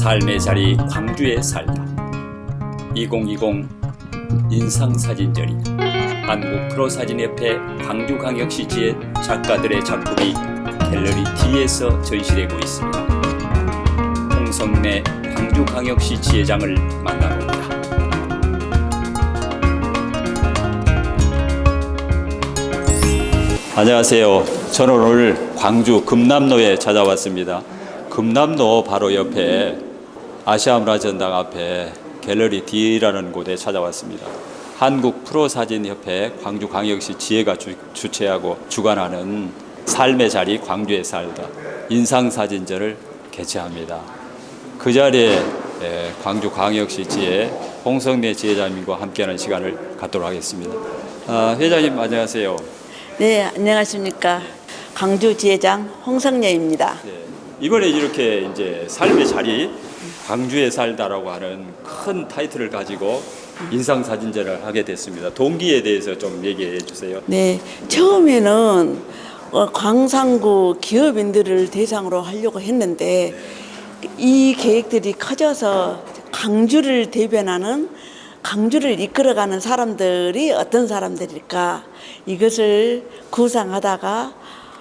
삶의 자리 광주에 살다 2020 인상사진전이 한국 프로사진협회 광주광역시 지의 작가들의 작품이 갤러리 D에서 전시되고 있습니다. 홍성래 광주광역시 지회장을 만나봅니다. 안녕하세요. 저는 오늘 광주 금남로에 찾아왔습니다. 금남로 바로 옆에 아시아 문화전당 앞에 갤러리 D라는 곳에 찾아왔습니다. 한국 프로사진협회 광주광역시 지혜가 주, 주최하고 주관하는 삶의 자리 광주에 살다 인상사진전을 개최합니다. 그 자리에 에, 광주광역시 지혜 홍성래 지회장님과 함께하는 시간을 갖도록 하겠습니다. 아, 회장님 안녕하세요. 네, 안녕하십니까. 광주 지회장 홍성녀입니다. 네, 이번에 이렇게 이제 삶의 자리 광주에 살다라고 하는 큰 타이틀을 가지고 인상 사진전을 하게 됐습니다. 동기에 대해서 좀 얘기해 주세요. 네, 처음에는 어, 광산구 기업인들을 대상으로 하려고 했는데 이 계획들이 커져서 광주를 대변하는 광주를 이끌어가는 사람들이 어떤 사람들일까 이것을 구상하다가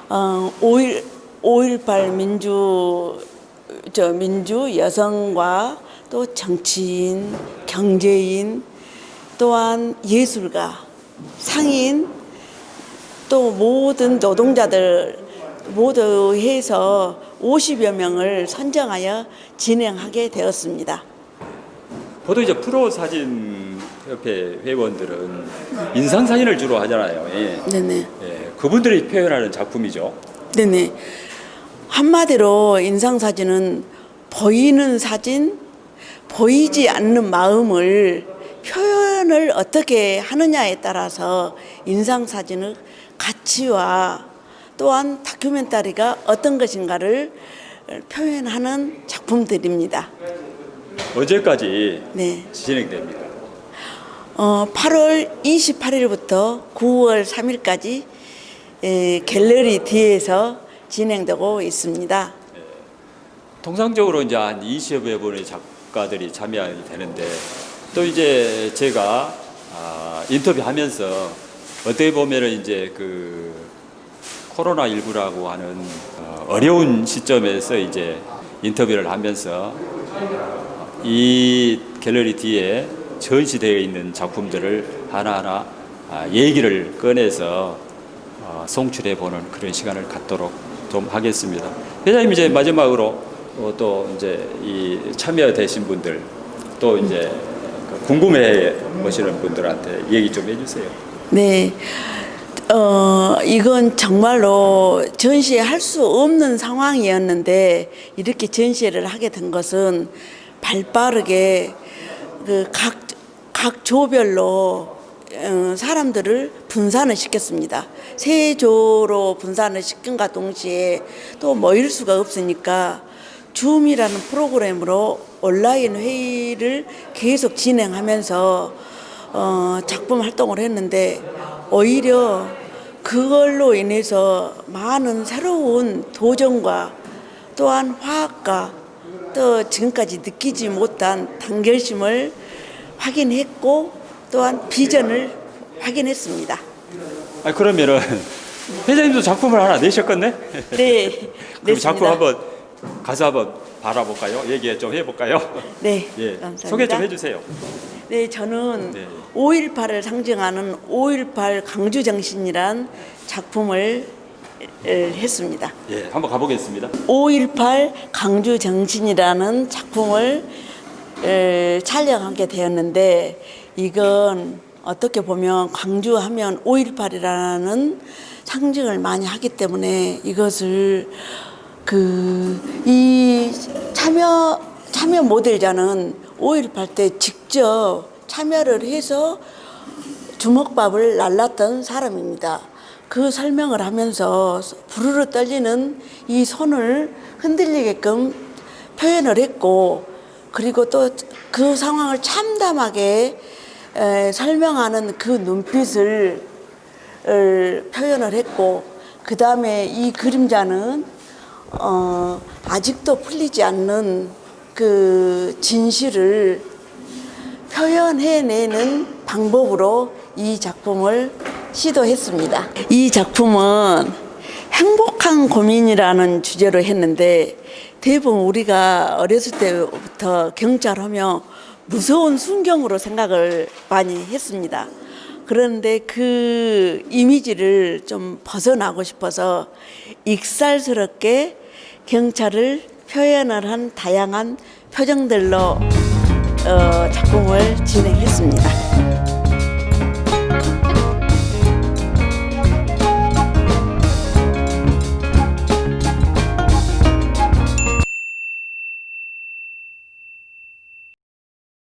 어, 5일 5.18 민주 저 민주 여성과 또 정치인, 경제인, 또한 예술가, 상인, 또 모든 노동자들 모두 해서 50여 명을 선정하여 진행하게 되었습니다. 보통 이제 프로 사진 협회 회원들은 인상 사진을 주로 하잖아요. 예. 네네. 예, 그분들이 표현하는 작품이죠. 네네. 한마디로 인상사진은 보이는 사진, 보이지 않는 마음을 표현을 어떻게 하느냐에 따라서 인상사진의 가치와 또한 다큐멘터리가 어떤 것인가를 표현하는 작품들입니다. 언제까지 네. 진행됩니까? 어, 8월 28일부터 9월 3일까지 에, 갤러리 D에서 진행되고 있습니다. 통상적으로 이제 한 20여 분의 작가들이 참여하게 되는데 또 이제 제가 아, 인터뷰하면서 어떻게 보면은 이제 그 코로나 19라고 하는 어, 어려운 시점에서 이제 인터뷰를 하면서 이 갤러리 뒤에 전시되어 있는 작품들을 하나하나 아, 얘기를 꺼내서 어, 송출해 보는 그런 시간을 갖도록 좀 하겠습니다. 회장님 이제 마지막으로 어, 또 이제 이 참여되신 분들 또 이제 그 궁금해 보시는 분들한테 얘기 좀 해주세요. 네. 어, 이건 정말로 전시할 수 없는 상황이었는데 이렇게 전시를 하게 된 것은 발 빠르게 그 각, 각 조별로 어, 사람들을 분산을 시켰습니다. 세 조로 분산을 시킨과 동시에 또 모일 수가 없으니까 줌이라는 프로그램으로 온라인 회의를 계속 진행하면서 어, 작품 활동을 했는데 오히려 그걸로 인해서 많은 새로운 도전과 또한 화학과 또 지금까지 느끼지 못한 단결심을 확인했고 또한 비전을 확인했습니다. 아 그러면은 회장님도 작품을 하나 내셨겠네? 네, 그럼 작품 냈습니다. 한번 가서 한번 바라볼까요? 얘기 좀 해볼까요? 네, 예, 감사합니다. 소개 좀 해주세요. 네, 저는 네. 5.18을 상징하는 5.18 강주 정신이란 작품을 에, 했습니다. 예, 한번 가보겠습니다. 5.18 강주 정신이라는 작품을 에, 촬영하게 되었는데 이건 어떻게 보면 광주하면 5.18이라는 상징을 많이 하기 때문에 이것을 그 이 참여 참여 모델자는 5.18 때 직접 참여를 해서 주먹밥을 날랐던 사람입니다. 그 설명을 하면서 부르르 떨리는 이 손을 흔들리게끔 표현을 했고 그리고 또 그 상황을 참담하게 에, 설명하는 그 눈빛을 을 표현을 했고 그 다음에 이 그림자는 어, 아직도 풀리지 않는 그 진실을 표현해내는 방법으로 이 작품을 시도했습니다. 이 작품은 행복한 고민이라는 주제로 했는데 대부분 우리가 어렸을 때부터 경찰하면 무서운 순경으로 생각을 많이 했습니다. 그런데 그 이미지를 좀 벗어나고 싶어서 익살스럽게 경찰을 표현을 한 다양한 표정들로 어, 작품을 진행했습니다.